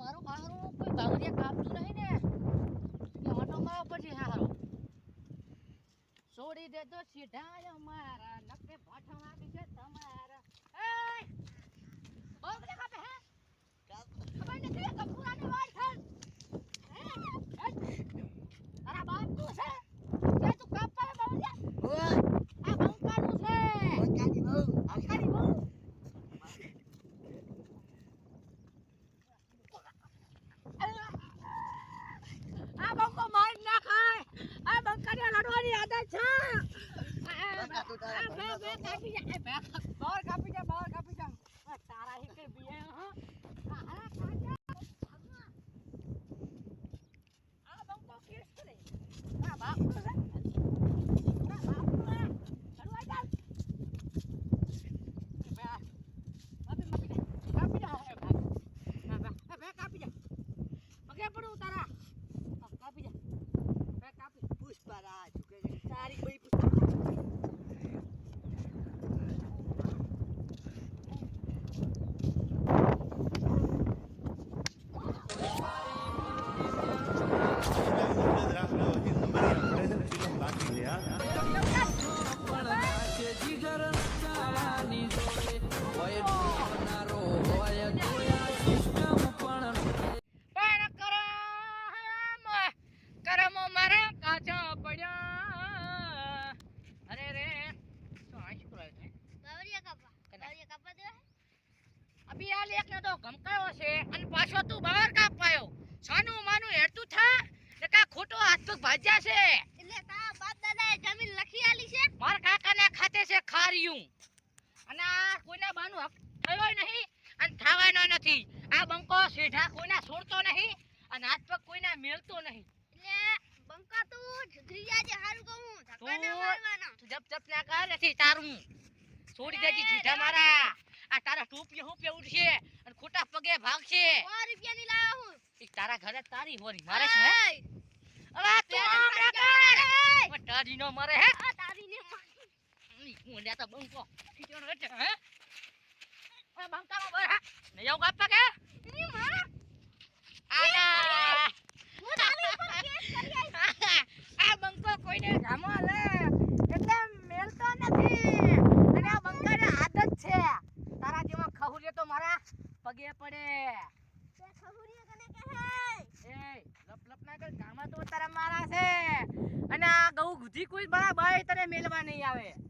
મારું હારું કોઈ ભાગરિયા કાપતું નહીં ને. એ ઓટો મારો પછી હારો. છોડી દેતો સીધા અમારા, નકે ભાઠા વાગી છે તમારા એય! બહુ બધા કાપે હે ખબર નથી કે પુરાની વાત છે હે? હે? તારા બાપ તું છે જે તું કાપવા બાવરિયા આ બંકાનું છે બંકાની બહુ આ બંકો માર ના ખાય આ બંકાને લડવાની આદત છે આ બે બે કાપી જા એ બે બહાર કાપી જા બહાર કાપી આ તો ગમકાયો છે અને પાછો તું બહાર કાપાયો સાનું માનું હેડતું થા ને કા ખોટો હાથ પગ ભાજ્યા છે? એટલે તા બાપ દાદાએ જમીન લખી આલી છે? મારા કાકાને ખાતે છે ખારિયું. અને આ કોઈના બાનું હક થયો નહીં અને થવાનો નથી. આ બંકો સીધા કોઈના છોડતો નહીં અને હાથ પગ કોઈના મેળતો નહીં. એટલે બંકા તું સુધરી જે હારું કહું ધક્કા ના મારવાના. તું જપ જપ ના કર નથી તારું. છોડી દેજી જીઠા મારા. આ તારા ટોપી હું પે ઉઠશે અને ખોટા પગે ભાગશે. 100 રૂપિયા ની લાવ્યો હું. એક તારા ઘરે તારી હોરી મારે છે અરે તું આમ ના કર ઓ તારી નો મરે હે? આ તારીને મારી. હું લેતા બંકો. હે હે? આ બંકામાં બર હા? ને જાવ કાપા પગે ઈ માં, આના હું તારી ઉપર કેસ કરી આઈ. આ બંકો કોઈને જામો લે એટલે મેલતો નથી અને આ બંકાને આદત છે તારા જેવા ખહુરિયો તો મારા પગે પડે તે ખબુરીએ કને કહે એ લપ લપ ના કર કામાં તો તારા મારા છે. અને આ ગૌ ગુધી કોઈ બરાબર બાય તને મેલવા નહીં આવે.